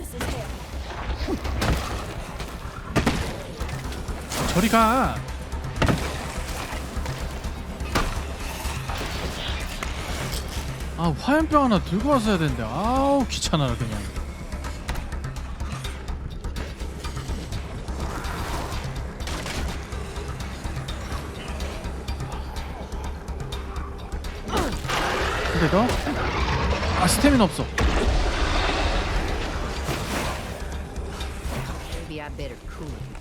is hell. 저리 가 아, 화염병 하나 들고 왔어야 되는데. 아우, 귀찮아라, 그냥. 근데 너? 아, 스태미나 없어.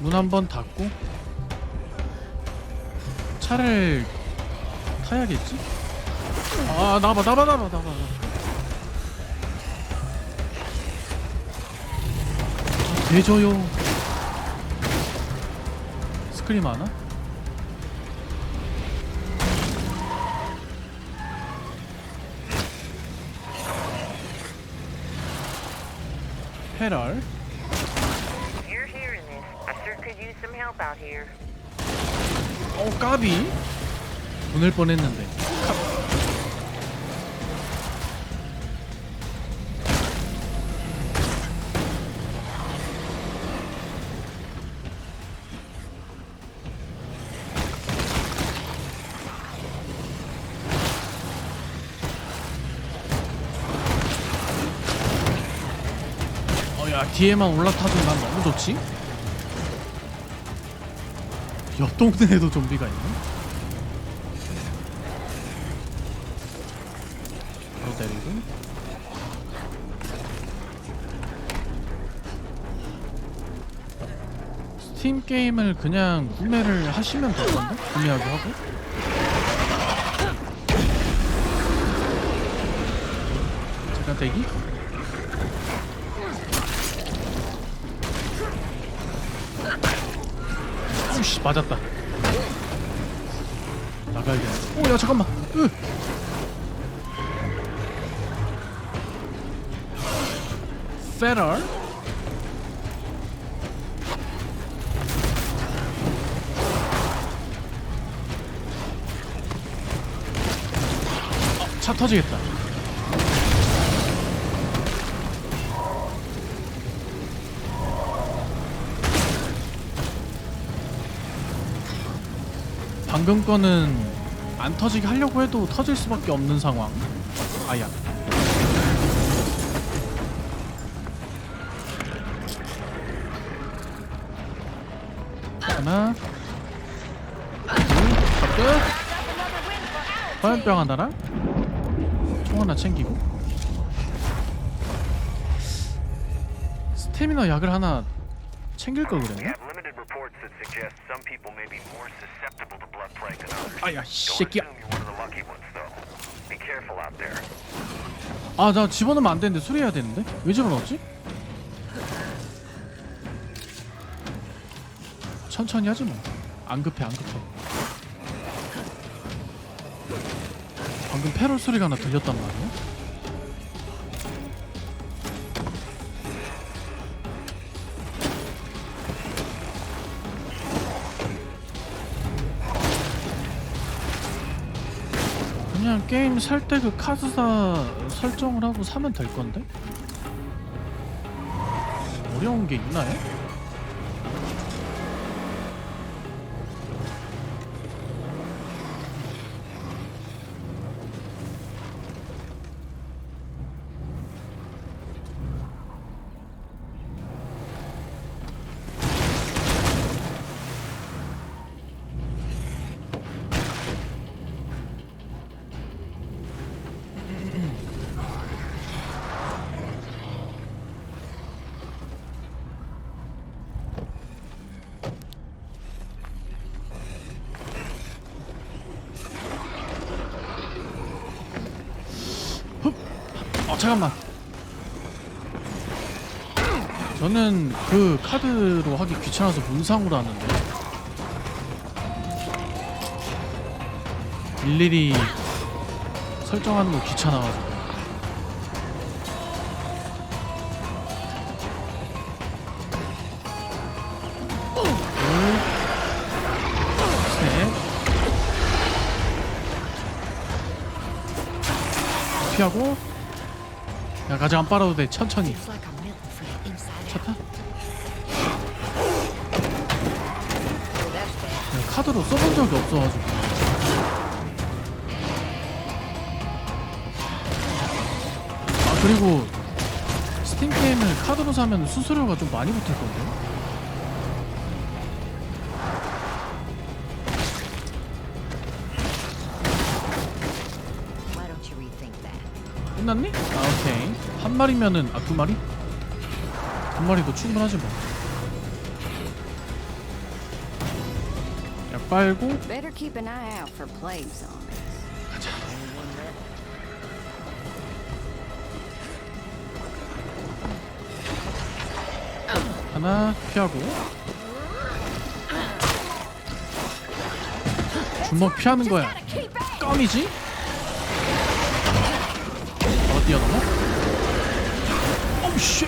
문 한 번 닫고 차를 타야겠지? 아 나봐 나봐 나봐 나봐 아, 대줘요 스크림 하나? 페럴 You're hearing this. I sure could use some help out here. 어 까비 보낼 뻔했는데 야 뒤에만 올라타도 난 너무 좋지? 옆 동네에도 좀비가 있네 바로 때리고. 스팀 게임을 그냥 구매를 하시면 될 건데? 구매하기 하고? 잠깐 대기 오씨 맞았다. 나가야겠네 오야 잠깐만. 으. 페럴 어, 차 터지겠다 거는 안 터지게 하려고 해도 터질 수밖에 없는 상황. 아야. 하나. 둘끝 화염병 하나랑 총 하나 챙기고. 스태미너 약을 하나 챙길 걸 그랬나? Reports that suggest some people may be more susceptible to blood plague than others. 아야 Don't 새끼야 assume you're one of the lucky ones, though. Be careful out there. 아 나 집어넣으면 안 되는데 수리해야 되는데 왜 집어넣었지? 천천히 하지 뭐 안 급해 안 급해 방금 페롤 소리가 하나 들렸단 말이야 게임 살 때 그 카드사 설정을 하고 사면 될 건데? 어려운 게 있나요? 잠깐만. 저는 그 카드로 하기 귀찮아서 문상으로 하는데. 일일이 설정하는 거 귀찮아가지고. 둘셋 피하고 야 가지 안 빨아도 돼 천천히 It's like I'm meant for the inside 차 out. 타? Oh, that's bad. 내가 카드로 써본 적이 없어가지고 아 그리고 스팀 게임을 카드로 사면 수수료가 좀 많이 붙을 건데? 끝났니? 아 오케이 한 마리면은 아 두 마리? 두 마리도 충분하지 뭐. 약 빨고 Better keep an eye out for plague zombies. 가자. 하나 피하고 주먹 피하는 거야 껌이지? 어 뛰어넘어? 오씨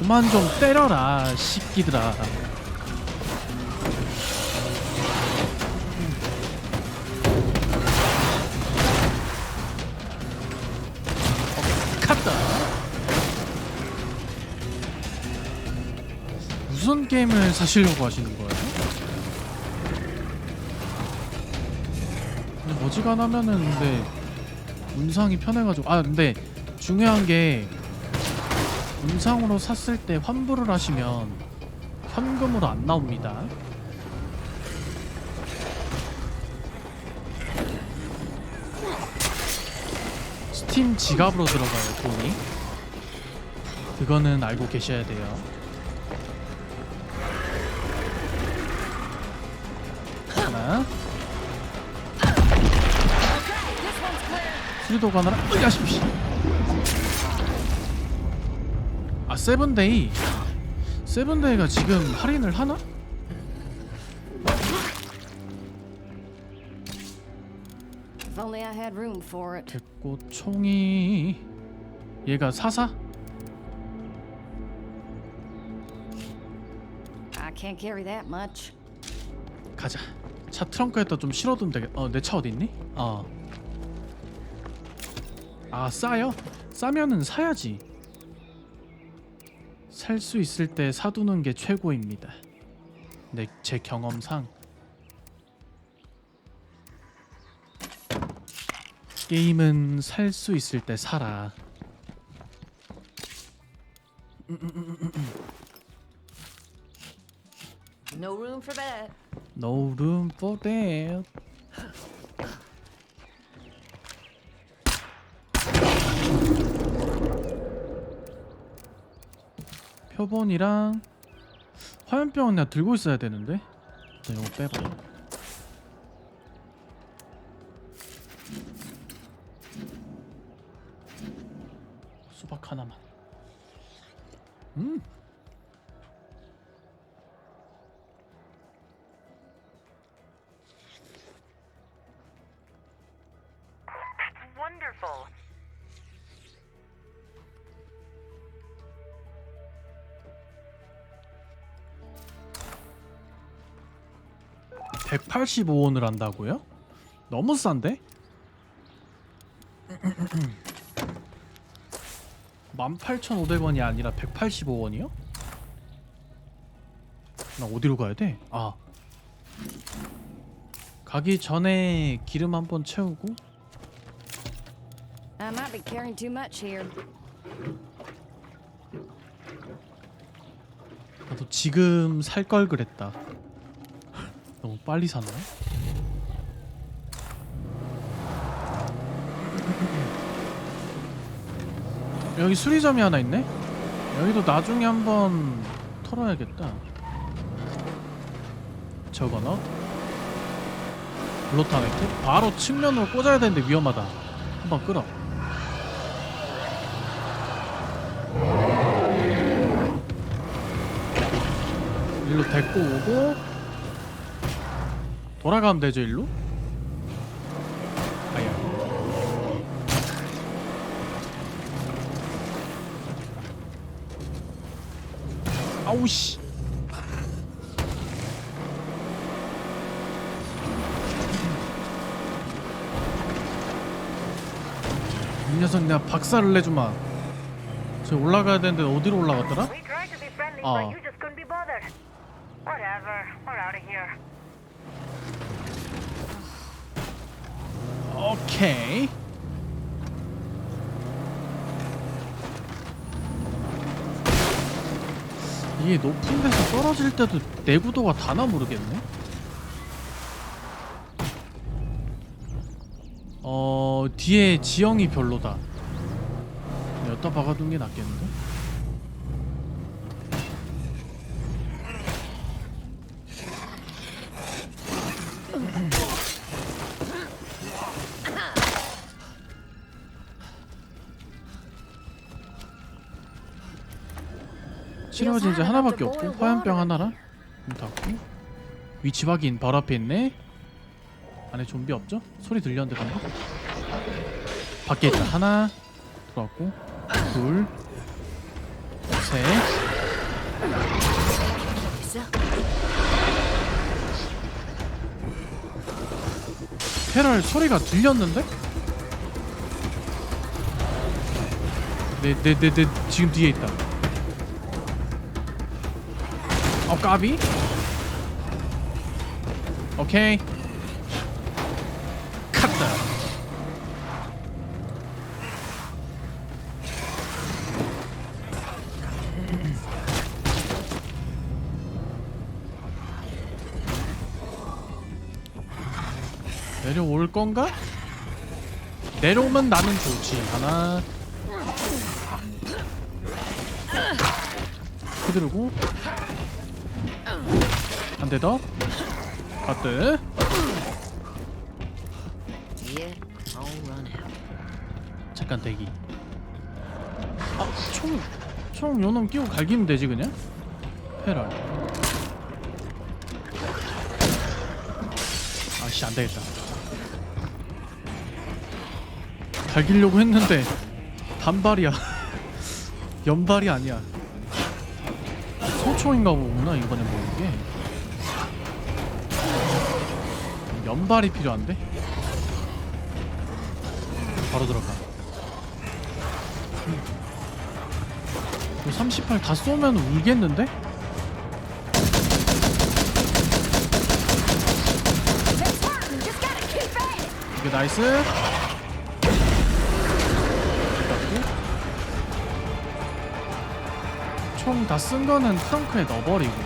그만 좀 때려라 새끼들아 갔다. 무슨 게임을 사시려고 하시는 거예요? 어지간하면은 근데 음상이 편해가지고. 아 근데 중요한 게 음상으로 샀을 때 환불을 하시면 현금으로 안 나옵니다. 스팀 지갑으로 들어가요 돈이. 그거는 알고 계셔야 돼요 수리도가 하나랑 으야십시 아 세븐데이 세븐데이가 지금 할인을 하나? 됐고 총이 얘가 사사? I can't carry that much. 가자. 차 트렁크에다 좀 실어두면 되겠. 어, 내 차 어디 있니? 어. 아, 싸요? 싸면은 사야지. 살 수 있을 때 사두는 게 최고입니다. 내 제 경험상 게임은 살 수 있을 때 사라. No room for that. No room for that. 표본이랑 화염병은 내가 들고 있어야 되는데. 나 이거 빼봐. 수박 하나만. 음. 185원을 한다고요? 너무 싼데? 18,500원이 아니라 185원이요? 나 어디로 가야 돼? 아 가기 전에 기름 한 번 채우고 I might be carrying too much here. 나도 지금 살 걸 그랬다 빨리 샀나? 여기 수리점이 하나 있네? 여기도 나중에 한번 털어야겠다. 저거 너 블로탄 했고 바로 측면으로 꽂아야 되는데 위험하다. 한번 끌어. 일로 데리고 오고 돌아가면 되죠 일로? 아야 아우씨 이 녀석 내가 박살을 내주마 저 올라가야 되는데 어디로 올라갔더라? We 오케이 이게 높은 데서 떨어질 때도 내구도가 다나 모르겠네. 어 뒤에 지형이 별로다. 여기다 박아둔 게 낫겠는데 치료제 이제 하나밖에 없고 화염병 하나랑? 문 닫고. 위치 확인. 바로 앞에 있네. 안에 좀비 없죠? 소리 들렸는데 방금 밖에 있다. 하나. 들어왔고. 둘셋. 페럴 소리가 들렸는데? 네, 네, 네, 네, 지금 뒤에 있다. 까비? 오케이. 컷다. 내려올 건가? 내려오면 나는 좋지. 하나. 그대로고. 한 대 더. out. 잠깐 대기. 아, 총, 총 요놈 끼고 갈기면 되지 그냥? 페럴. 아씨 안 되겠다. 갈기려고 했는데 단발이야. 연발이 아니야. 소총인가 보구나 이번에 보는 게. 연발이 필요한데? 바로 들어가. 이거 38 다 쏘면 울겠는데? 이게 나이스. 총 다 쓴 거는 트렁크에 넣어버리고.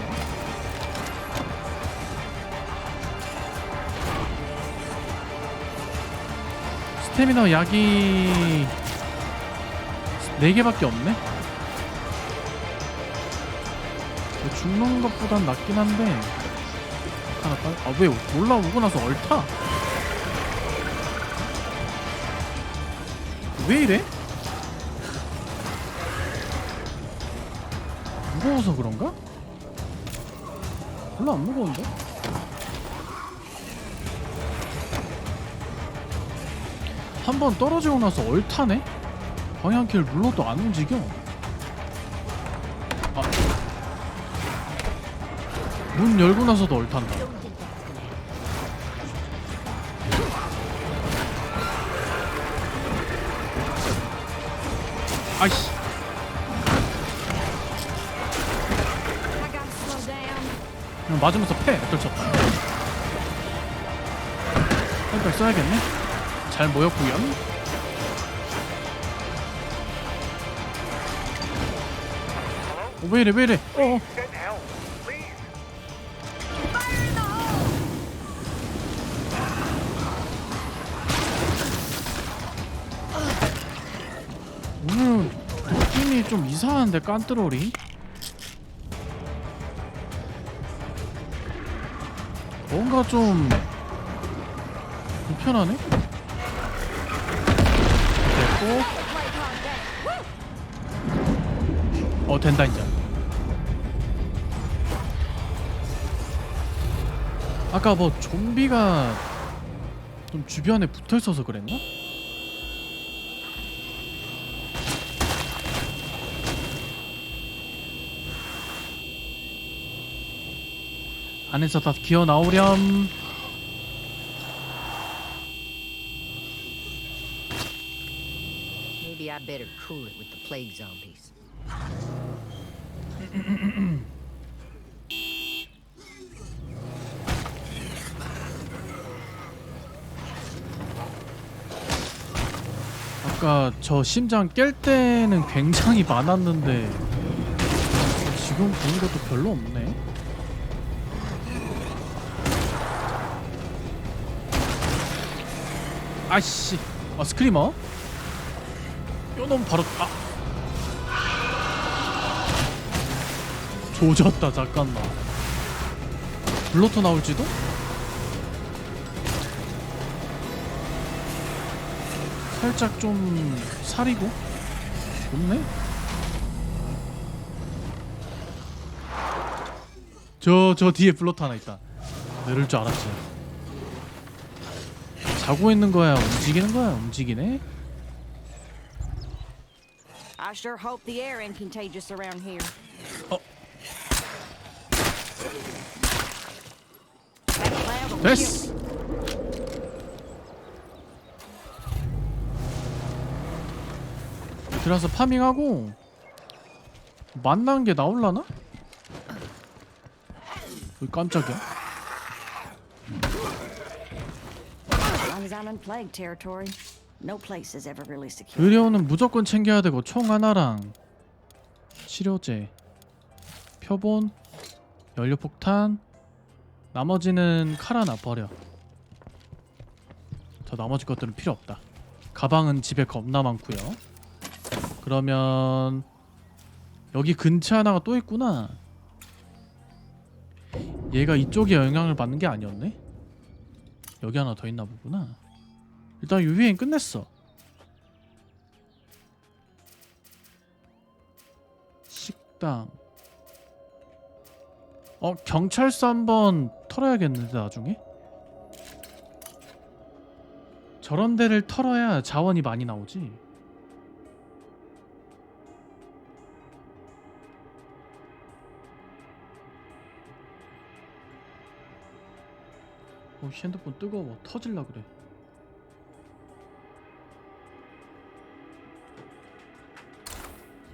스태미너 약이 4개밖에 없네? 뭐 죽는 것보단 낫긴 한데 하나 빨... 아왜 올라오고 나서 얼타? 왜 이래? 무거워서 그런가? 별로 안 무거운데? 한 번 떨어지고 나서 얼타네? 방향키를 눌러도 안 움직여. 아. 문 열고 나서도 얼탄다. 아이씨. 맞으면서 패. 수 없다. 펜per 써야겠네. 잘 모였구요. 어, 왜 이래 왜 이래 어. 오늘 느낌이 좀 이상한데 깐뜨로리 뭔가 좀 불편하네 어 된다 이제 아까 뭐 좀비가 좀 주변에 붙어 있어서 그랬나? 안에서 다 기어 나오렴. Maybe I better cool it with the plague zombies. 아까 저 심장 깰 때는 굉장히 많았는데 지금 보는 것도 별로 없네. 아씨, 아 스크리머? 요놈 바로 아 조졌다 잠깐만. 블로터 나올지도? 살짝 좀 사리고 없네? 저 저 뒤에 블로터 하나 있다 내릴 줄 알았지 자고 있는 거야 움직이는 거야 움직이네 I sure hope the air ain't contagious around here. Oh. That cloud will 됐어 들어서 파밍하고 만난 게 나올라나? 왜 깜짝이야 As long as I'm in plague territory, 의료는 무조건 챙겨야 되고 총 하나랑 치료제, 표본, 연료폭탄 나머지는 칼 하나 버려. 저 나머지 것들은 필요 없다. 가방은 집에 겁나 많고요. 그러면 여기 근처 하나가 또 있구나. 얘가 이쪽에 영향을 받는 게 아니었네? 여기 하나 더 있나 보구나 일단 유비행 끝냈어. 식당. 어 경찰서 한번 털어야겠는데 나중에? 저런 데를 털어야 자원이 많이 나오지. 어 핸드폰 뜨거워. 터질라 그래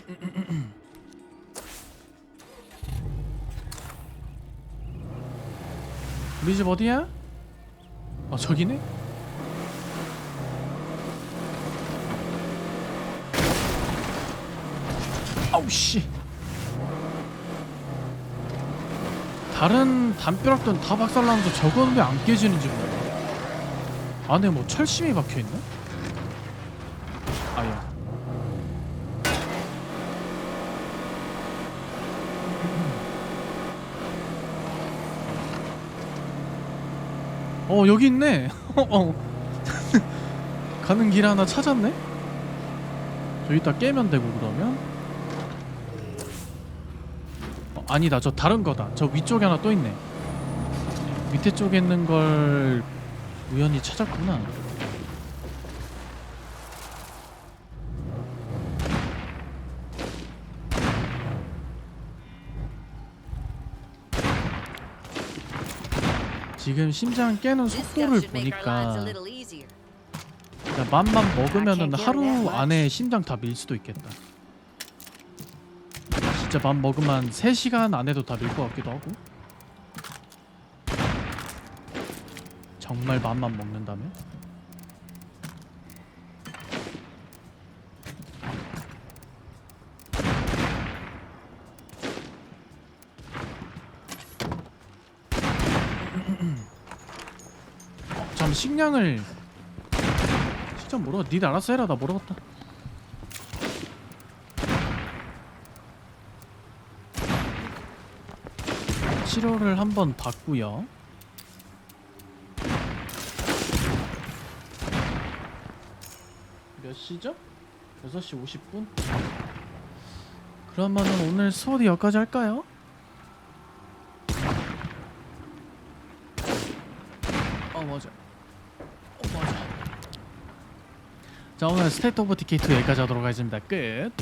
우리 집 어디야? 아 저기네? 아우 씨 다른 담벼락들은 다 박살나면서 저거는 왜안 깨지는지 몰라 안에 뭐 철심이 박혀있나? 아야 어 여기 있네. 어. 가는 길 하나 찾았네? 저 이따 깨면 되고 그러면? 어, 아니다. 저 다른 거다. 저 위쪽에 하나 또 있네. 밑에 쪽에 있는 걸 우연히 찾았구나 지금 심장 깨는 속도를 보니까. 그냥 맘만 먹으면은 하루. 안에 심장 다 밀 수도 있겠다. 진짜 맘 먹으면 한 3시간 안에도 다 밀 것 같기도 하고. 정말 맘만 먹는다면? 어, 잠 식량을 진짜 모르 니 알아서 해라 나 모르겠다 치료를 한번 받고요 몇 시죠? 6시 50분? 그러면은 오늘 수업이 여기까지 할까요? 어 맞아 어 맞아 자 오늘 스테이트 오브 디케이 2 여기까지 하도록 하겠습니다. 끝